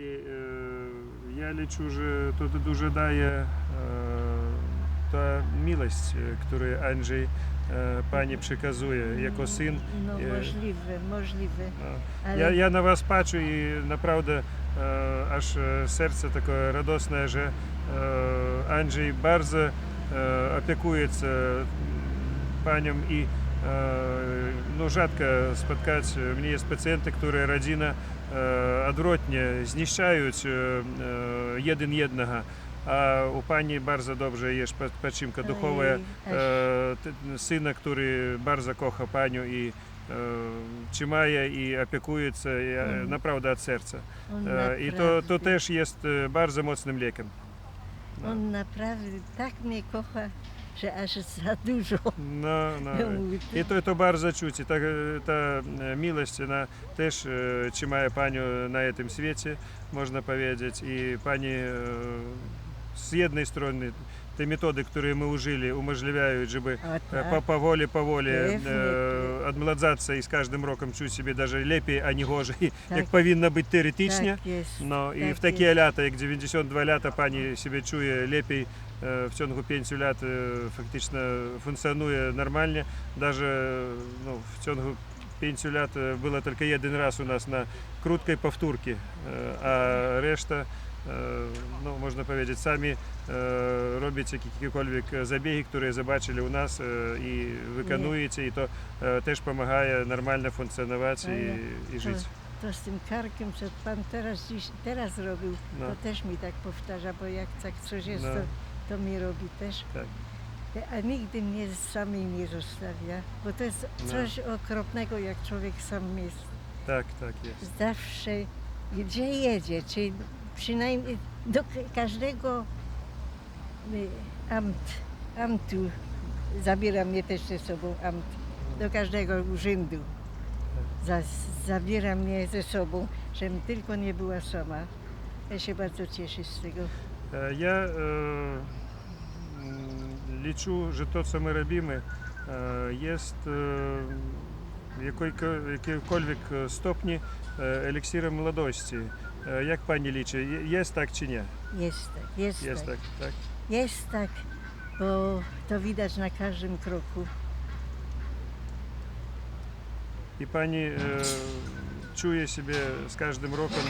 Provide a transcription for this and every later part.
І е, я лічу, що тут дуже дає е, та милость, яку Анджей е, пані приказує, як син. Ну, ну е, можливо, можливо. Я, я на вас бачу і, направда, е, аж е, серце таке радосне, що е, Анджей дуже э, е, опекуется панем и ну, жадко споткать. У меня есть пациенты, которые родина odwrotnie zniszczają e, e, jeden jednego. A u pani bardzo dobrze jest pa- podtrzymka duchowa Ej, aż- e, t- syna, który bardzo kocha panią i e, trzymaje i opiekuje się e, Mhm. naprawdę od serca. on E, I to, to naprawdę- też вже аж задужо. На, ну, на. Ну, і то, то бар зачуті, та, та е, милость, вона теж е, чимає паню на цьому світі, можна повідати, і пані е, с одной стороны, те методы, которые мы ужили, уможливляют, чтобы по, по воле, по воле э, адмладзаться и с роком чуть себе даже лепее, а не гоже, як повинно быть теоретично. Но так и ну, в такие лята, як 92 лята, пані себе чує лепей Е, в цьому пенсюлят е, фактично функціонує нормально. Навіть ну, в цьому пенсюлят було тільки один раз у нас на круткій повторці, е, а решта ну, Можна сказати, самі роблять які-кольвік забіги, які побачили у нас і виконуються, і то теж допомагає нормально функціонувати і, і жити. To, to z tym karkiem, co Pan teraz, dziś, teraz robił, no. to też mi tak powtarza, bo jak tak coś jest, no. to to mi robi też. Tak. A nigdy mnie samej nie zostawia, bo to jest No. coś okropnego, jak człowiek sam jest. Tak, tak jest. Zawsze, gdzie jedzie, czy przynajmniej do ka- każdego y, amt, amtu, zabiera mnie też ze sobą amt, do każdego urzędu. Za, zabiera mnie ze sobą, żebym tylko nie była sama. Ja się bardzo cieszę z tego. Е, Я лечу, що те, що ми робимо, є який, який стопні е, еліксиром молодості. Е, як пані лічить, є так чи ні? Є так, є так. Є так, так. Є так, бо то видно на кожному кроку. І пані е, чує себе з кожним роком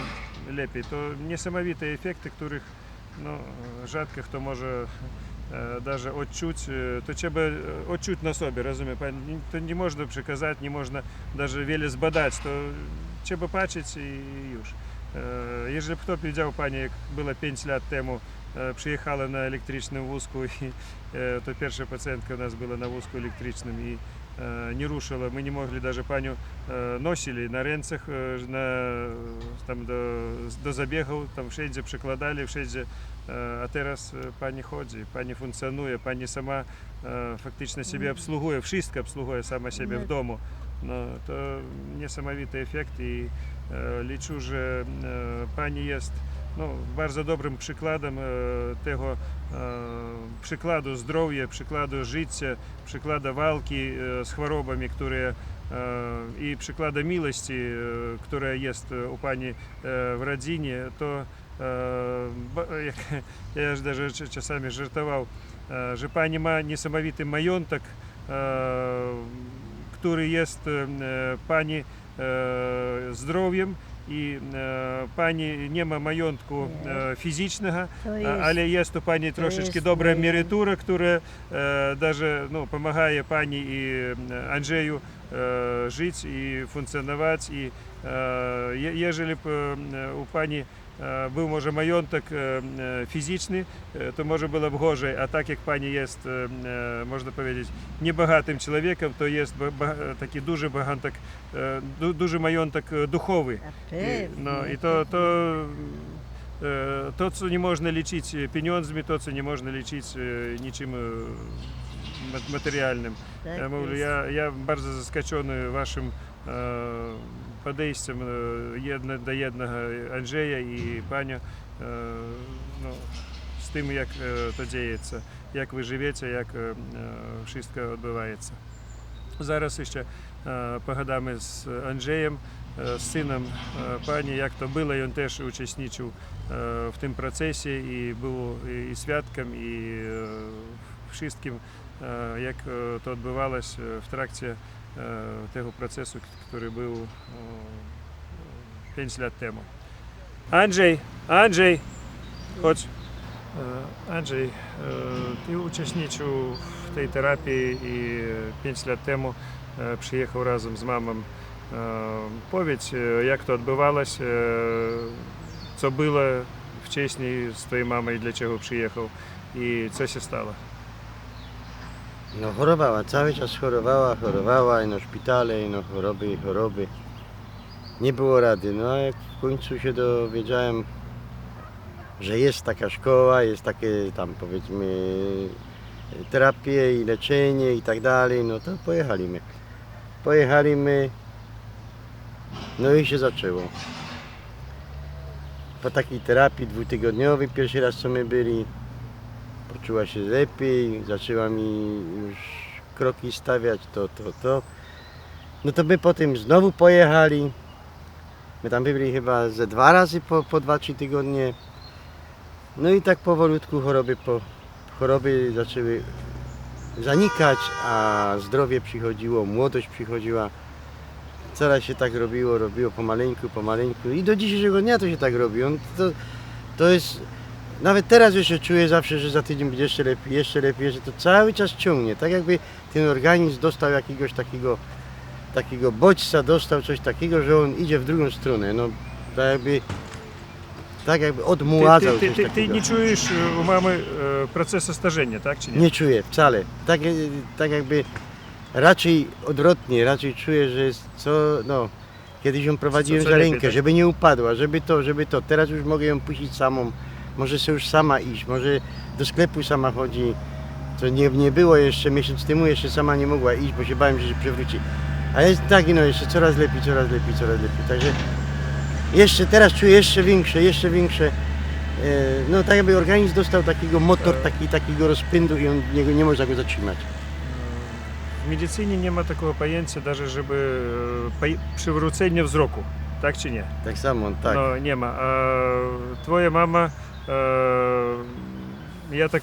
лепей. То несамовітні ефекти, яких ну, жадко хто може Е, даже отчуть, е, то тебе е, отчуть на собі, розумієш? То не можна приказати, не можна даже вілі збадати, то тебе бачить і юж. Якщо б хто підняв пані, як було 5 лет тому, приїхала на електричну вузку, то перша пацієнтка у нас була на вузку електричному. І Е, не рушила. Мы не могли даже Паню е, носили на ренцах, е, на, там, до, до забегаў, там прикладали, прыкладалі, шэдзе а зараз пані ходзі, пані функцыянуе, пані сама фактычна себе абслугуе, вшыстка абслугуе сама себе в дому. Но то несамавіты эфект і э, лічу же э, пані ест, ну, Bardzo добрим прикладом того прикладу здоров'я, прикладу життя, прикладу валки з хворобами, які і прикладу милості, яка є у пані в родині, то я ж даже часами жартував, що пані має несамовитий майонток, який є пані здоров'ям і е, пані нема маєнтку е, фізичного, але є то пані трошечки добра меритура, яка е, даже ну, допомагає пані і Анжею жити і функціонувати. І ежели б у пані jeżeli p- e, u pani e, był może majątek e, e, fizyczny, e, to może było gorzej, a tak jak pani jest, e, e, można powiedzieć, niebogatym człowiekiem, to jest ba, ba, taki duży majątek, e, du, duży majątek e, duchowy. a I, pewnie, no i to, to, e, to, подейством до е, єдного Анжея і паню е, ну, з тим, як е, то діється, як ви живете, як шістка відбувається. Зараз ще погодами з Анжеєм, з сином пані, як то було, і він теж учасничав в тим процесі і був і святком, і всім, як то відбувалося в тракті е, того процесу, який був е, 5 років тому. Анджей, Анджей, chodź. Е, Анджей, е, ти учасничав в тій терапії і 5 років тому е, приїхав разом з мамою. Е, Повідь, е, як то відбувалося, е, co було вчасно з твоєю мамою, для чого приїхав і co się stało. No chorowała, cały czas chorowała, chorowała i no szpitale, i no choroby, i choroby. Nie było rady, no a jak w końcu się dowiedziałem, że jest taka szkoła, jest takie tam powiedzmy terapie i leczenie i tak dalej, no to pojechaliśmy. Pojechaliśmy, no i się zaczęło. Po takiej terapii dwutygodniowej, pierwszy raz co my byli, poczuła się lepiej, zaczęła mi już kroki stawiać, to, to, to. No to my potem znowu pojechali. My tam byli chyba ze dwa razy po, po dwa, trzy tygodnie. No i tak powolutku choroby, po, choroby zaczęły zanikać, a zdrowie przychodziło, młodość przychodziła. Coraz się tak robiło, robiło pomaleńku, pomaleńku i do dzisiejszego dnia to się tak robi. To, to jest nawet teraz już czuję zawsze, że za tydzień będzie jeszcze lepiej, jeszcze lepiej, jeszcze to cały czas ciągnie. Tak jakby ten organizm dostał jakiegoś takiego, takiego bodźca, dostał coś takiego, że on idzie w drugą stronę. No, tak jakby, tak jakby odmuładzał Ty, ty, ty, coś ty nie czujesz u mamy e, procesu starzenia, tak czy nie? Nie czuję wcale. Tak, e, tak jakby raczej odwrotnie, raczej czuję, że jest co, no, kiedyś ją prowadziłem Co- co za lepiej, rękę, tak? żeby nie upadła, żeby to, żeby to. Teraz już mogę ją puścić samą może sobie już sama iść, może do sklepu sama chodzi. To nie, nie było jeszcze miesiąc temu, jeszcze sama nie mogła iść, bo się bałem, że się przewróci. A jest tak, no jeszcze coraz lepiej, coraz lepiej, coraz lepiej. Także jeszcze teraz czuję jeszcze większe, jeszcze większe. e, No tak jakby organizm dostał takiego motor, taki, takiego rozpędu i on, nie, nie można go zatrzymać. W medycynie nie ma takiego pojęcia, даже żeby e, poj- przywrócenie wzroku, tak czy nie? Tak samo, tak. No nie ma. A twoja mama, ja tak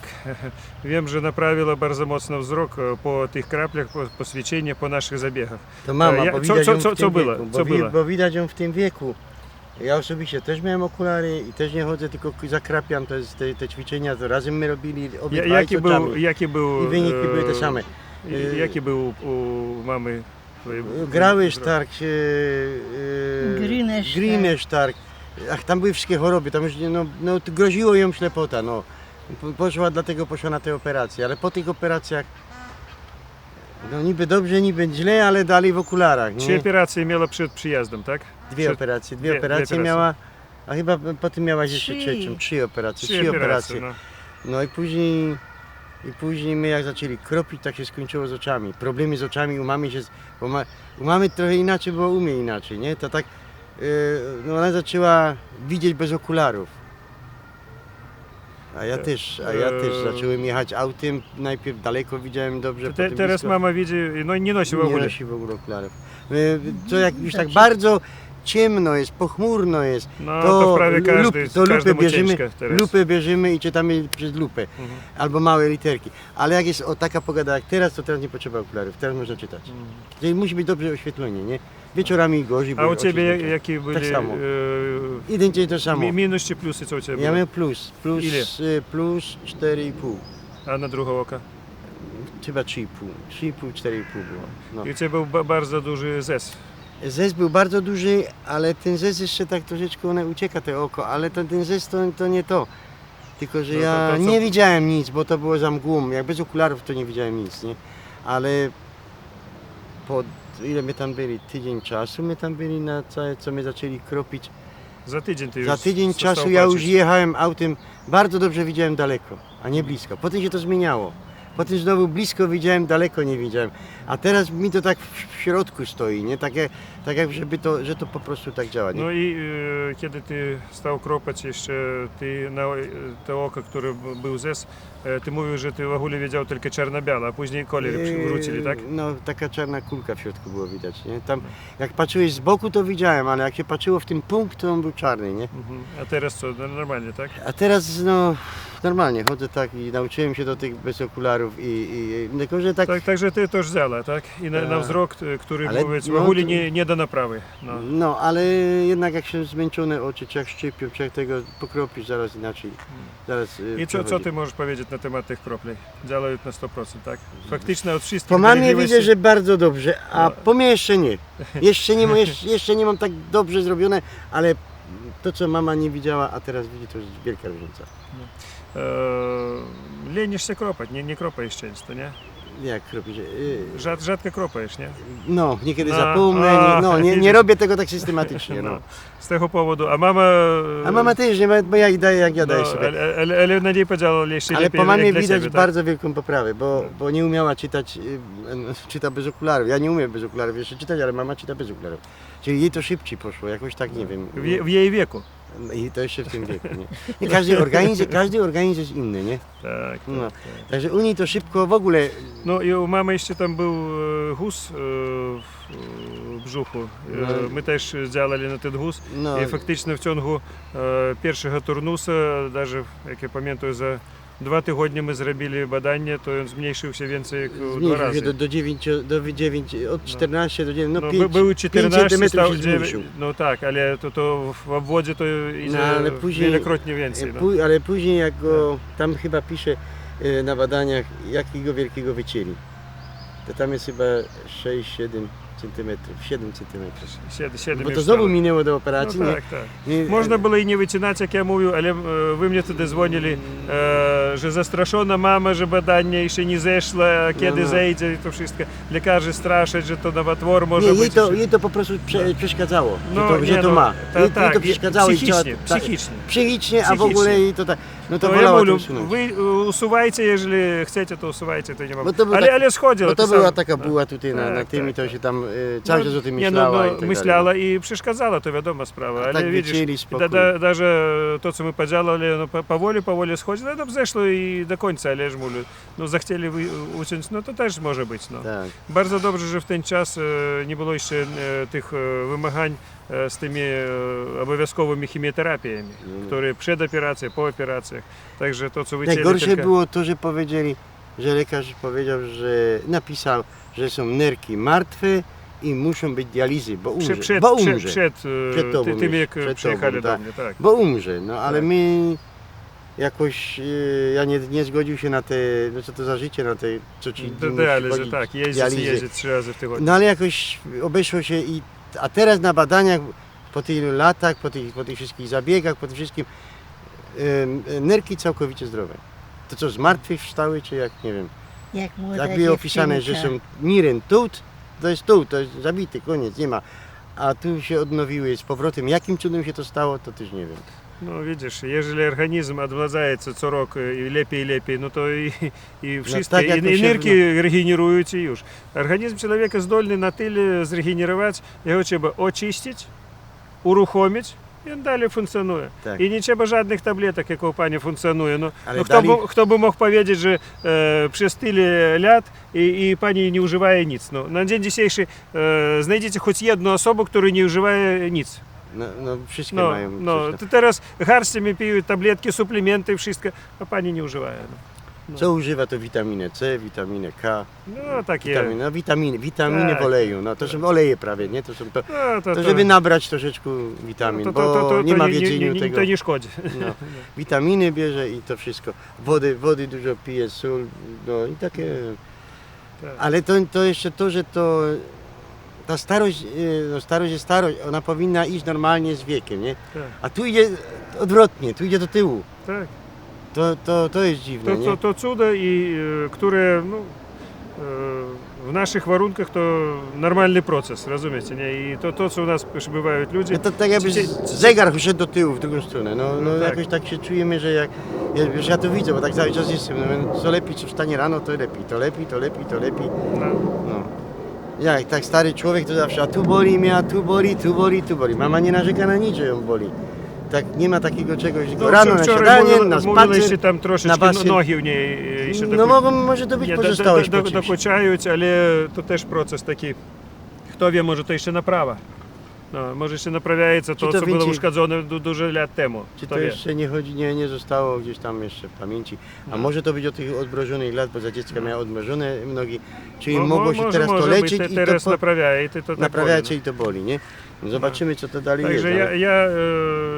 wiem, że naprawiła bardzo mocno wzrok po tych kraplach, po, po naszych zabiegach. To mama, ja- bo co- widać co- ją w co- tym co było? Co bo, wi- było? bo widać ją w tym wieku. Ja osobiście też miałem okulary i też nie chodzę, tylko zakrapiam te, te ćwiczenia, to razem my robili Ja, obydwaj jaki, był, oczami. jaki był... I wyniki były te same. Jaki był u mamy twojej Grały? Stark, e, e, Stark. Stark. Ach, tam były wszystkie choroby, tam już nie- no, no, to groziło ją ślepota, no. Po- Poszła, dlatego poszła na te operacje, ale po tych operacjach no niby dobrze, niby źle, ale dalej w okularach, Trzy operacje miała przed przyjazdem, tak? Dwie Przed- operacje, dwie, dwie- dwie operacje operacje. miała, a chyba po tym miałaś jeszcze Trzy. trzecią, trzy operacje, Trzy trzy operacje. operacje. No. No i później, i później my jak zaczęli kropić, tak się skończyło z oczami. Problemy z oczami u mamy się, z- bo ma, u mamy trochę inaczej, bo u mnie inaczej, nie? To tak, no ona zaczęła widzieć bez okularów. A ja też, a ja też Eee. zacząłem jechać autem, najpierw daleko widziałem dobrze, te, potem teraz blisko. mama widzi, no nie nosi w Nie ogóle. nosi w ogóle okularów. Y, To jak już tak bardzo ciemno jest, pochmurno jest, No to, prawie każdy, to lupę każdemu bierzemy, ciężko teraz. lupę bierzemy i czytamy przez lupę. Mhm. Albo małe literki. Ale jak jest o taka pogoda jak teraz, to teraz nie potrzeba okularów, teraz można czytać. Mhm. Czyli musi być dobrze oświetlenie, nie? Wieczorami gorzej. A bo u ciebie zmęczone. jakie byli samo. e, Identycznie to samo. mi- minus czy plusy, co u ciebie Ja było? miałem plus, plus, Ile? y, plus 4,5. A na drugie oko? Chyba 3,5. 3,5, 4,5 było. No. I u ciebie był ba- bardzo duży zes. Zez był bardzo duży, ale ten zez jeszcze tak troszeczkę one ucieka te oko, ale to, ten zez to, to nie to. Tylko, że No to- ja to co- nie widziałem nic, bo to było za mgłą. Jak bez okularów to nie widziałem nic, nie? Ale po ile my tam byli? Tydzień czasu my tam byli na całe, co my zaczęli kropić. Za tydzień ty już Za tydzień czasu ja już patrzeć. jechałem autem, bardzo dobrze widziałem daleko, a nie blisko. Potem się to zmieniało. Potem znowu blisko widziałem, daleko nie widziałem. A teraz mi to tak w, środku stoi, nie? Takie, tak jak żeby to, że to po prostu tak działa. Nie? No i e, kiedy ty stał kropać jeszcze ty na e, to oko, które był zes, e, ty mówił, że ty w ogóle widział tylko czarno-białe, a później kolory przy- wrócili, tak? No, taka czarna kulka w środku było widać, nie? Tam, jak patrzyłeś z boku, to widziałem, ale jak się patrzyło w ten punkt, to on był czarny, nie? Mhm. A teraz co, no, normalnie, tak? A teraz, no, normalnie, chodzę tak i nauczyłem się do tych bez okularów i, i, i tylko, że tak, Tak, także ty też взяла, tak? I na, na Tak. wzrok, e, który Ale mówić, w no ogóle to- nie, nie do naprawy. No. no, ale jednak jak się zmęczone oczy, czy jak szczypią, czy jak tego pokropisz, zaraz inaczej, zaraz y, I co, co przechodzi. ty możesz powiedzieć na temat tych kropli? Działają na 100%, tak? Faktycznie od wszystkich Po mamie dolegliwości- widzę, że bardzo dobrze, a No. po mnie jeszcze nie. Jeszcze nie, ma- jeszcze, jeszcze nie mam tak dobrze zrobione, ale to, co mama nie widziała, a teraz widzi, to jest wielka różnica. No. E, nie. Eee, się kropać, nie, nie kropaj szczęść, to nie? jak robisz? Yy, Rzad, rzadko kropajesz, nie? No, niekiedy No, zapomnę, nie, no, nie, nie robię tego tak systematycznie. No. no. Z tego powodu. A mama... A mama też nie bo ja daję, jak ja no, daję sobie. ale, ale, ale na niej powiedziała jeszcze Ale po mamie widać tak? bardzo wielką poprawę, bo, no. bo nie umiała czytać, y, czyta bez okularów. Ja nie umiem bez okularów jeszcze czytać, ale mama czyta bez okularów. Czyli jej to szybciej poszło, jakoś tak, nie wiem. W, w jej wieku. I to jeszcze w tym wieku, nie? I każdy organizm, każdy organizm jest inny, nie? Tak, tak, No. tak. Także u niej to szybko w ogóle, No i u mamy jeszcze tam był e, guz e, w, w brzuchu. E, No. My też działali na ten guz. no, I faktycznie в ciągu e, pierwszego turnusu, даже, jak ja pamiętam, za dwa tygodnie my zrobili badanie, to on zmniejszył się więcej jak dwa zmniejszył razy. się do, do 9, do 9, od 14 do 9, no, no, 5, by- były 14, centymetrów stał się 9, zmniejszył. no tak, ale to, to w obwodzie to idzie No, ale później- wielokrotnie więcej. No. Pó- ale później jak go, tam chyba pisze e, na badaniach, jakiego wielkiego wycięli. To tam jest chyba 6-7 cm, 7 cm. 7, 7 Bo to znowu minęło do operacji. No, tak, tak. Nie, Można było i nie wycinać, jak ja mówił, ale e, wy mnie wtedy dzwonili, e, że zastraszona mama, że badanie jeszcze nie zeszło, no, kiedy no, no. zejdzie i to wszystko. Lekarze straszać, że to nowotwór może nie, być. Jej to, jej to po prostu prze, no. przeszkadzało, no, że to, nie, że to ma. Ta, jej, tak, jej to tak, przeszkadzało. Psychicznie, i chciała, psychicznie. psychicznie. a w ogóle jej to tak. No to, to ja mówię, wy usuwajcie, jeżeli chcecie, to usuwajcie, to nie ma. Ale, tak, ale schodziło. to, była taka była no. tutaj na, tak, na tym i tak, to się tam cały czas o tym Nie, myślała no, i no, tak dalej. myślała i przeszkadzała, to wiadoma sprawa, A ale tak widzisz, wycięli i spokój. da, da, даже to, co my podziałali, no, po- powoli, powoli schodzi, no to zeszło i do końca, ale że mówię, no zachcieli wy, uciąć, no to też może być, no. Tak. Bardzo dobrze, że w ten czas e, nie było jeszcze e, tych e, wymagań e, z tymi e, obowiązkowymi chemioterapiami, Mm. które przed operacją, po operacjach. Także to, co wycięli Najgorsze tylko... było to, że powiedzieli, że lekarz powiedział, że napisał, że są nerki martwe i muszą być dializy, bo umrze. Przed, przed, bo przed, umrze. przed, e, Przed tobą ty, jeszcze, przed przyjechali tobą, do tak. mnie, tak. Bo umrze, no ale Tak. my jakoś, e, ja nie, nie zgodził się na te, no co to za życie, na te, co ci że chodzić. tak, jeździć, dializy. jeździć trzy razy w tygodniu. No ale jakoś obeszło się i, a teraz na badaniach, po tylu latach, po tych, po tych wszystkich zabiegach, po tym wszystkim, nerki całkowicie zdrowe. To co, z martwych wstały, czy jak, nie wiem, Jak młoda jak było opisane, że są niren tut, to jest tu, to jest zabity, koniec, nie ma. A tu się odnowiły z powrotem. Jakim cudem się to stało, to też nie wiem. No widzisz, jeżeli organizm odmładzaється co rok i lepiej i lepiej, no to i, i wszystkie tak jak i, to i się- nirki regenerują się już. Organizm człowieka zdolny na tyle zregenerować, його trzeba oczyścić, uruchomić i on dalej funkcjonuje. Tak. I nie trzeba żadnych tabletek, jak u pani funkcjonuje. No, Ale no kto, dalej- by, kto by mógł powiedzieć, że e, przez tyle lat i, i pani nie używa nic. No, na dzień dzisiejszy e, znajdziecie choć jedną osobę, która nie używa nic. No, no wszystkie No, mają no, coś tam. to teraz garściami piją tabletki, suplementy, wszystko, a pani nie używa. No, Co używa to witaminę C, witaminę K, no takie. witaminy, no, witaminy, witaminy Tak. w oleju, no to są oleje prawie, nie? To są to, No, to, to żeby nabrać troszeczkę witamin, to, bo nie ma w nie, jedzeniu nie, tego. To nie szkodzi. No, witaminy bierze i to wszystko. Wody, wody dużo pije, sól, no i takie. Tak. Ale to, to jeszcze to, że to ta starość, y, no starość jest starość, ona powinna iść normalnie z wiekiem, nie? Tak, A tu idzie odwrotnie, tu idzie do tyłu. tak. To, to, to jest dziwne, To, nie? to, to cudo, i, e, które no, e, w naszych warunkach to normalny proces, rozumiecie? Nie? I to, to co u nas przebywają ludzie, No to tak jakby zegar szedł do tyłu w drugą stronę. No, no, No tak. jakoś tak się czujemy, że jak. Ja, wiesz, ja to widzę, bo tak cały czas jestem. No, co lepiej, co wstanie rano, to lepiej, to lepiej, to lepiej, to lepiej. no, No. Jak tak stary człowiek to zawsze, a tu boli mnie, a tu boli, tu boli, tu boli. Mama nie narzeka na nic, że ją boli tak nie ma takiego czegoś, tylko Ну, rano na wczoraj śniadanie, mówili- na mówiли, що spacer. там трошечки на басейн. ноги в ній е, ще No доку- mogą, może to być Ні, до- pozostałość до- po до- czymś. докучають, але то теж процес такий. Хто wie, може, то ще направо. No, może się naprawiaється Czy to, to co było wiecie- uszkodzone du- dużo lat temu. Czy Kto to wie? jeszcze nie chodzi, nie, nie zostało gdzieś tam jeszcze w pamięci. A No. może to być od tych odmrożonych lat, bo za dziecka miała odmrożone nogi, czyli Mo- mo- mogło się może- teraz to może leczyć być, te- i teraz to po, naprawiaje, i ty to tak naprawiacie wolno. i to boli, nie? Zobaczymy, co to dalej Także jest. Ale... Ja, ja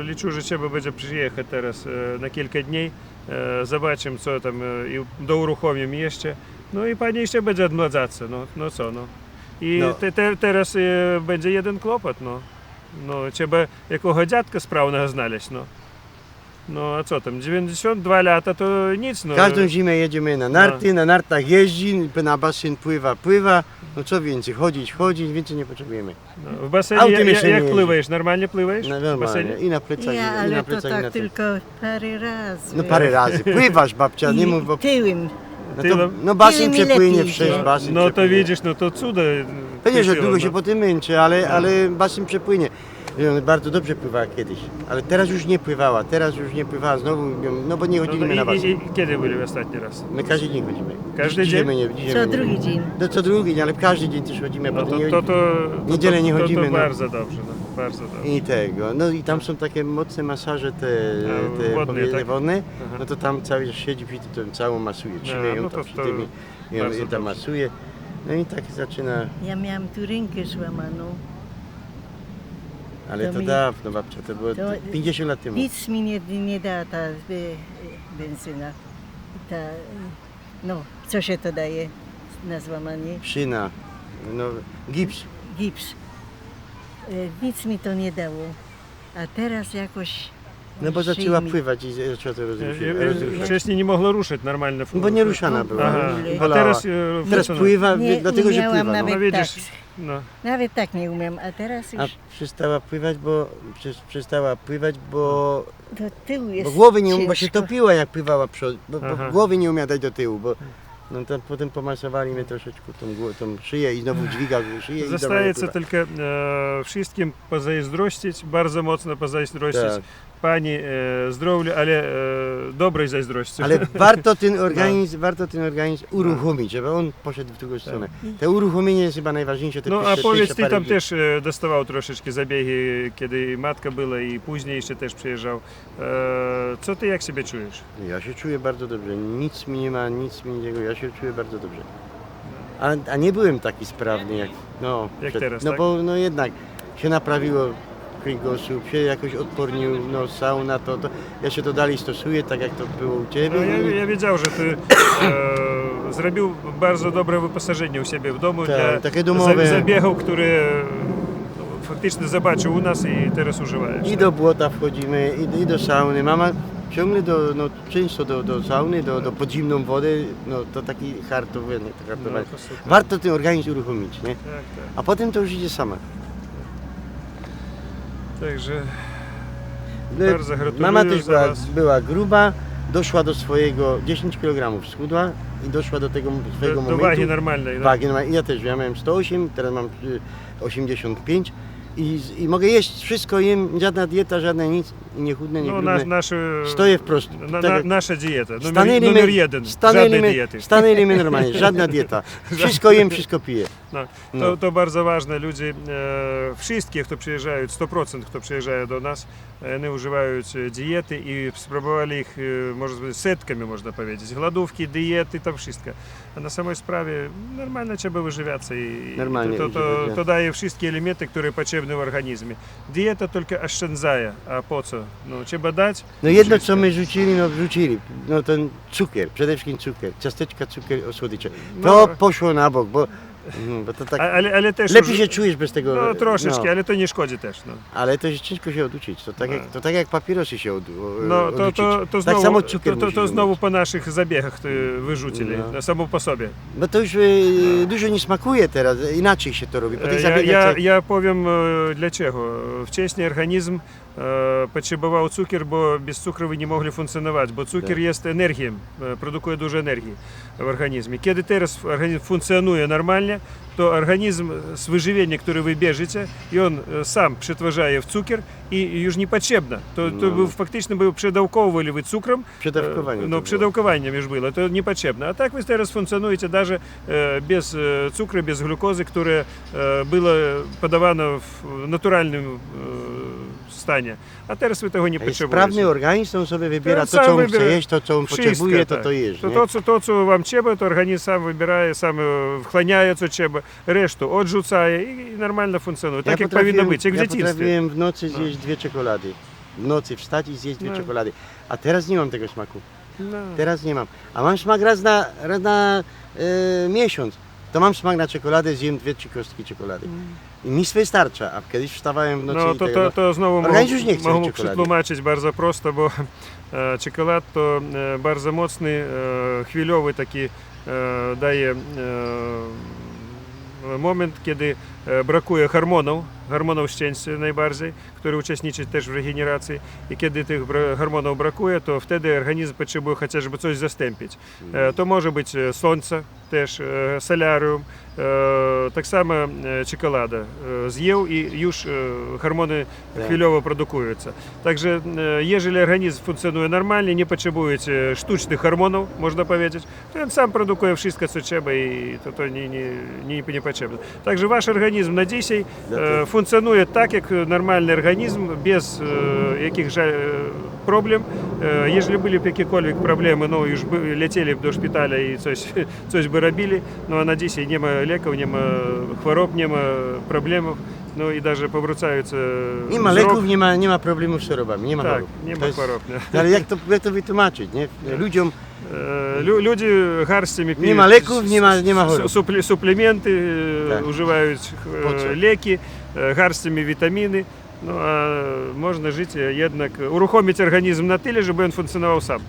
liczę, że trzeba będzie przyjechać teraz e, na kilka dni. E, zobaczymy, co tam i douruchomimy jeszcze. No i pani jeszcze będzie odmladzać no, no co, no. I no. Te, te, teraz będzie jeden kłopot, no. no. Trzeba jakiego dziadka sprawnego znaleźć, no. No a co tam, 92 lata to nic, no. Każdą zimę jedziemy na narty, na nartach jeździ, na basen pływa, pływa. No co więcej, chodzić, chodzić, więcej nie potrzebujemy. No, w basenie Autem jak, jeszcze nie jak jeździ. pływasz? Normalnie pływasz? No w normalnie. basenie? I na plecach, Ja, i na ale to plecach, i na tak tylko parę razy. No parę razy. Pływasz babcia, nie mów, bo tyłem. no, to, tyłem. no basen Tyłem przepłynie lepiej basen No to przepłynie. widzisz, no to cudo. Pewnie, że długo no. się po tym męczy, ale, ale basen przepłynie. I ona bardzo dobrze pływała kiedyś, ale teraz już nie pływała, teraz już nie pływała znowu, no bo nie No, chodzimy no, na i, basen. i, i kiedy byli ostatni raz? My każdy dzień chodzimy. Każdy dzisiaj dzień? My nie, dzisiaj Co my nie. drugi dzień. No co drugi dzień, ale każdy dzień też chodzimy, No bo to, nie, to, to, to, niedzielę nie to, chodzimy, To, no. bardzo dobrze, no, bardzo dobrze. I tego. No i tam są takie mocne masaże te, A, te wodne, powiedzmy, tak? wodne. Aha. No to tam cały czas siedzi przy tym, to całą masuje. Trzyma ją no tam to- przy to tym i- i on bardzo i tam dobrze. masuje. No i tak zaczyna, Ja miałam tu rękę złamaną. Ale To mi- dawno babcia, to było to- 50 lat temu. Nic mi nie, nie da ta e, benzyna. Ta, e, no, co się to daje na złamanie? Szyna, no gips. Gips. E, Nic mi to nie dało. A teraz jakoś... No bo zaczęła pływać i zaczęła to rozruszać. Wcześniej nie mogła ruszyć normalnie. No bo nie ruszana była. Aha. No, a Bolała. teraz, e, Teraz pływa, Nie- nie dlatego że pływa. No. nawet- No widzisz, tak. no. Nawet tak nie umiem, a teraz A już przestała pływać, bo przestała pływać, bo, do tyłu jest bo głowy nie um- bo się topiła jak pływała przod, bo, bo głowy nie umiała dać do tyłu, bo no to potem pomasowali mnie troszeczkę tą, głowę, tą szyję i znowu dźwiga szyję i Zostaje co tylko e, wszystkim pozazdrościć, bardzo mocno pozazdrościć, Tak pani e, zdrowia, ale e, dobrej zazdrości. Ale warto ten organizm, warto ten organizm uruchomić, żeby on poszedł w drugą stronę. To uruchomienie jest chyba najważniejsze. No a powiedz, ty tam też e, dostawał troszeczkę zabiegi, kiedy matka była i później jeszcze też przyjeżdżał. Co ty, jak siebie czujesz? Ja się czuję bardzo dobrze. Nic mi nie ma, nic mi nie Ja się czuję bardzo dobrze. A, a nie byłem taki sprawny jak, no, Jak teraz, No tak? bo no jednak się naprawiło kręgosłup, się jakoś odpornił, no sauna, to, to ja się to dalej stosuję, tak jak to było u Ciebie. No, ja, ja wiedział, że ty e, zrobił bardzo dobre wyposażenie u siebie w domu Tak, takie domowe. za- zabiegów, które no, faktycznie zobaczył u nas i teraz używajesz. I tak? do błota wchodzimy, i, i do sauny. Mama ciągle do, no, często do, do sauny, do, do podzimną wodę, no to taki hartowy, to No, hartowanie. to super. Warto ten organizm uruchomić, nie? Tak, tak. A potem to już idzie sama. Także Bardzo gratuluję Mama też za była, was. była gruba, doszła do swojego 10 kg schudła i doszła do tego swojego do, do momentu. wagi normalnej. no. Wagi normalnej. Ja też, ja miałem 108, teraz mam y, 85 i, z- i mogę jeść wszystko, jem, żadna dieta, żadne nic, не худне, не Ну, наш, бледне. наша, Що просто? на, на, наша дієта, номер, номер один, жодної дієти. Stanęli my normalnie, żadna dieta. Wszystko jem, wszystko piję. Да. То, то дуже важливо, люди, е, хто приїжджають, 100% хто приїжджає до нас, е, вони вживають е, дієти і спробували їх, е, можна сетками, можна повідати, голодовки, дієти, там всістка. А на самій справі нормально треба виживатися. І, Нормально то, то, виживати, то дає всі елементи, які потрібні в організмі. Дієта тільки ощензає, а поцо No, trzeba dać. No jedno co my rzucili, no rzucili, no ten cukier, przede wszystkim cukier, ciasteczka, cukier, słodycze. No. To poszło na bok, bo, no, bo to tak, A, ale, ale też lepiej uży- się czujesz bez tego. No troszeczkę, no. ale to nie szkodzi też. No. Ale to jest ciężko się oduczyć. To tak, No. jak, to tak jak papierosy się od, o- No to, oduczyć. to, to, tak znowu, samo cukier to, to, to znowu po naszych zabiegach y, wyrzucili, No. no. samo po sobie. Bo to już e, dużo nie smakuje teraz, inaczej się to robi. Po tych Ja, zabiegach я, co- я powiem e, dlaczego. Wcześniej organizm Е, почебував цукер, бо без цукру ви не могли функціонувати, бо цукер є енергія, е, продукує дуже енергії в організмі. Коли терес організм функціонує нормально, то організм з виживання, який ви біжите, він е, сам перетворює в цукер і вже не потрібно. То, то ну. ви фактично ви передавковували ви цукром, Передавкування ну, передавкування між було, то не потрібно. А так ви зараз функціонуєте навіть без цукру, без глюкози, яка була подавано в натуральному A teraz my tego nie potrzebujemy. Sprawny organizm on sobie wybiera to, co on chce jeść, to, co on potrzebuje, to tak. to jest. To, to, co, to, co wam trzeba, to organizm sam wybiera, sam e, wchłania, co trzeba, resztę odrzucaje i normalnie funkcjonuje. Tak jak powinno być, jak w ja w nocy no. zjeść dwie czekolady. W nocy wstać i zjeść dwie no. czekolady. A teraz nie mam tego smaku. No. Teraz nie mam. A mam smak raz na, raz na yy, miesiąc. To mam smak na czekoladę, zjem dwie czy kostki czekolady. Mm. I mi wystarcza. A kiedyś wstawałem w nocy No i to, tego, to, to znowu Organizm już mogę, nie chce mogę czekolady. przetłumaczyć bardzo prosto, bo e, czekolad to e, bardzo mocny, e, chwilowy taki e, daje e, moment, kiedy Е, бракує гормонів, гормонів щенці найбільше, які учасничать теж в регенерації. І коли тих гормонів бракує, то втеді організм потребує хоча б щось застемпити. Е, то може бути е, сонце, теж соляріум, так само чоколада. З'їв і юж гормони хвильово продукуються. Також, якщо організм функціонує нормально, не потребує штучних гормонів, можна сказати, то він сам продукує все, що треба, і то, то не, не, не потрібно. Також ваш організм i to, to nie, nie, nie, nie potrzebne. Także wasz organizm na dzisiaj e, funkcjonuje tak, jak normalny organizm, bez e, jakichś e, problem. E, Jeżeli były jakiekolwiek problemy, no już by, lecieli do szpitala i coś, coś by robili, no a na dzisiaj nie ma leków, nie ma chorób, nie ma problemów, no i даже powracają Nie ma wzrok. leków, nie ma, nie ma problemów z chorobami, nie ma Tak, chorób. nie To ma jest- chorób. Nie? Ale jak to, jak to wytłumaczyć, nie? Ludziom E, Lu, ludzie garściami Nie ma leków, nie ma- nie ma chorób. Суплі, суплементи, е, Так. уживають По е, це. ліки, е, гарстями вітаміни. Ну а можна жити, jednak uruchomić organizm na tyle, żeby on funkcjonował sam.